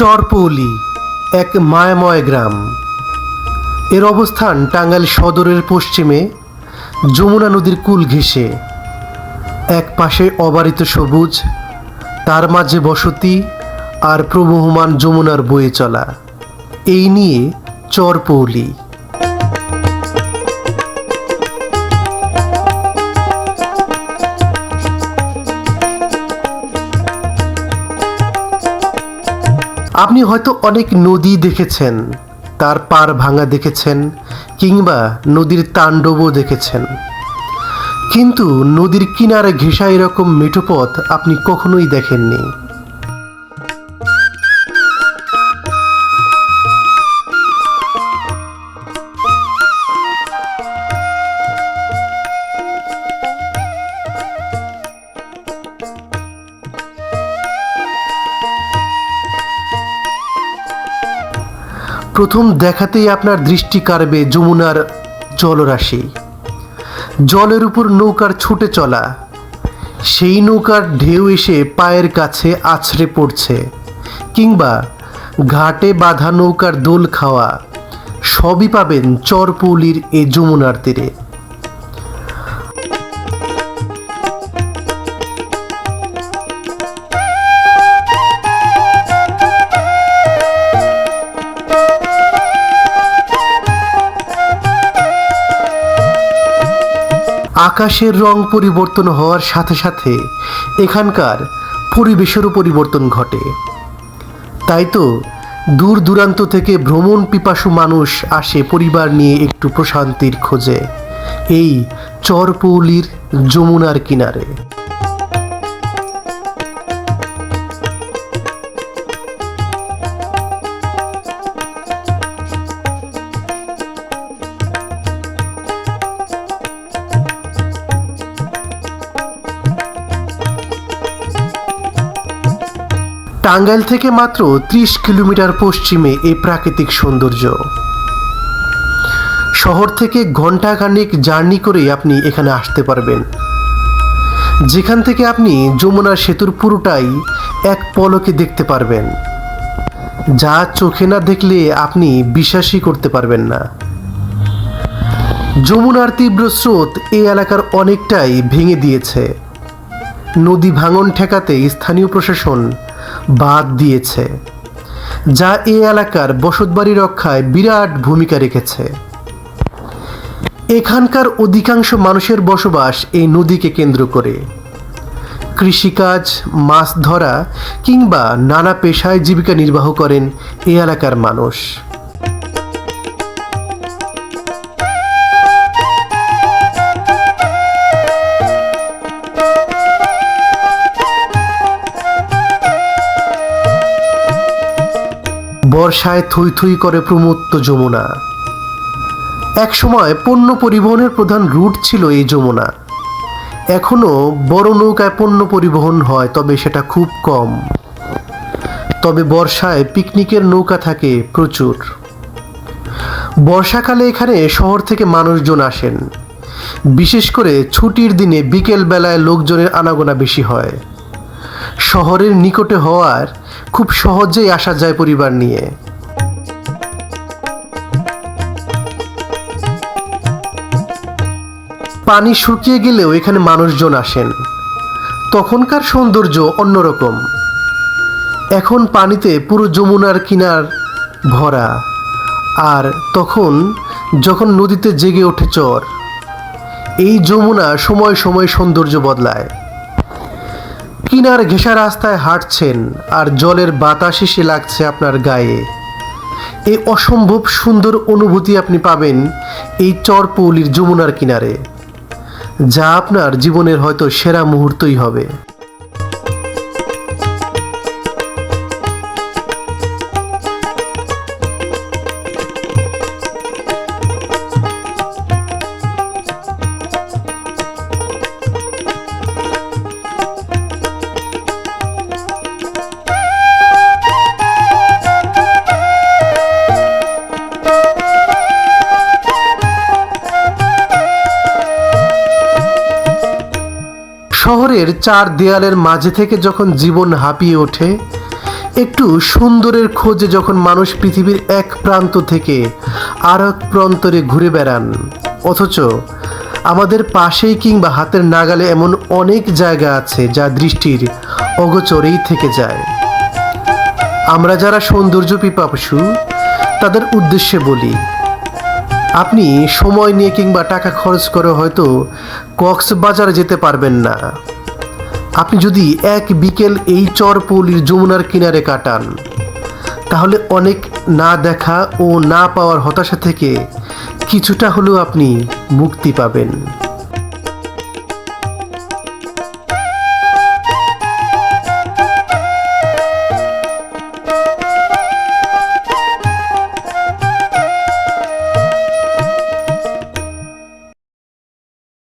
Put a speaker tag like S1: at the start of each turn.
S1: চরপৌলি, এক মায়াময় গ্রাম। এর অবস্থান টাঙ্গাইল সদরের পশ্চিমে, যমুনা নদীর কুল ঘেঁষে। এক পাশে অবারিত সবুজ, তার মাঝে বসতি আর প্রবহমান যমুনার বয়ে চলা। এই নিয়ে চরপৌলি। আপনি হয়তো অনেক নদী দেখেছেন, তার পার ভাঙা দেখেছেন, কিংবা নদীর তাণ্ডবও দেখেছেন। কিন্তু নদীর কিনারে ঘেঁষা এরকম মেঠোপথ আপনি কখনোই দেখেননি। প্রথম দেখাতেই আপনার দৃষ্টি কাড়বে যমুনার জলরাশি। জলের উপর নৌকার ছুটে চলা। সেই নৌকার ঢেউ এসে পায়ের কাছে আছড়ে পড়ছে। কিংবা ঘাটে বাঁধা নৌকার দোল খাওয়া সবই পাবেন চরপৌলির এ যমুনার তীরে। আকাশের রং পরিবর্তন হওয়ার সাথে সাথে এখানকার পরিবেশেরও পরিবর্তন ঘটে। তাই তো দূর দূরান্ত থেকে ভ্রমণ পিপাসু মানুষ আসে পরিবার নিয়ে একটু প্রশান্তির খোঁজে, এই চরপৌলির যমুনার কিনারে। টাঙ্গাইল থেকে মাত্র ত্রিশ কিলোমিটার পশ্চিমে এই প্রাকৃতিক সৌন্দর্য। শহর থেকে ঘন্টাখানিক জার্নি করেই আপনি এখানে আসতে পারবেন। যেখান থেকে আপনি যমুনা সেতুর পুরোটাই এক পলকে দেখতে পারবেন। যা চোখে না দেখলে আপনি বিশ্বাসই করতে পারবেন না। যমুনার তীব্র স্রোত এই এলাকার অনেকটাই ভেঙে দিয়েছে। নদী ভাঙন ঠেকাতে স্থানীয় প্রশাসন বাদ দিয়েছে, যা এ এলাকার বসতবাড়ি রক্ষায় বিরাট ভূমিকা রেখেছে। এখানকার অধিকাংশ মানুষের বসবাস এই নদীকে কেন্দ্র করে। কৃষিকাজ, মাছ ধরা কিংবা নানা পেশায় জীবিকা নির্বাহ করেন এ এলাকার মানুষ। বর্ষায় থই থই করে প্রমত্ত যমুনা। একসময় পণ্য পরিবহনের প্রধান রুট ছিল এই যমুনা। এখনও বড় নৌকায় পণ্য পরিবহন হয়, তবে সেটা খুব কম। তবে বর্ষায় পিকনিকের নৌকা থাকে প্রচুর। বর্ষাকালে এখানে শহর থেকে মানুষজন আসেন। বিশেষ করে ছুটির দিনে বিকেল বেলায় লোকজনের আনাগোনা বেশি হয়। শহরের নিকটে হওয়ার খুব সহজেই আসা যায় পরিবার নিয়ে। পানি শুকিয়ে গেলেও এখানে মানুষজন আসেন। তখনকার সৌন্দর্য অন্যরকম। এখন পানিতে পুরো যমুনার কিনার ভরা। আর তখন যখন নদীতে জেগে ওঠে চর, এই যমুনা সময় সময় সৌন্দর্য বদলায়। কিনার ঘেঁষা রাস্তায় হাঁটছেন আর জলের বাতাস এসে লাগছে আপনার গায়ে। এই অসম্ভব সুন্দর অনুভূতি আপনি পাবেন এই চরপৌলির যমুনার কিনারে, যা আপনার জীবনের হয়তো সেরা মুহূর্তই হবে। শহরের চার দেয়ালের মাঝে থেকে যখন জীবন হাঁপিয়ে ওঠে, একটু সুন্দরের খোঁজে যখন মানুষ পৃথিবীর এক প্রান্ত থেকে আর এক প্রান্তরে ঘুরে বেড়ান, অথচ আমাদের পাশেই কিংবা হাতের নাগালে এমন অনেক জায়গা আছে যা দৃষ্টির অগোচরেই থেকে যায়। আমরা যারা সৌন্দর্য পিপাসু, তাদের উদ্দেশ্যে বলি আপনি সময় নিয়ে কিংবা টাকা খরচ করে হয়তো কক্সবাজার যেতে পারবেন না। আপনি যদি এক বিকেল এই চরপৌলির যমুনার কিনারে কাটান, তাহলে অনেক না দেখা ও না পাওয়ার হতাশা থেকে কিছুটা হলেও আপনি মুক্তি পাবেন।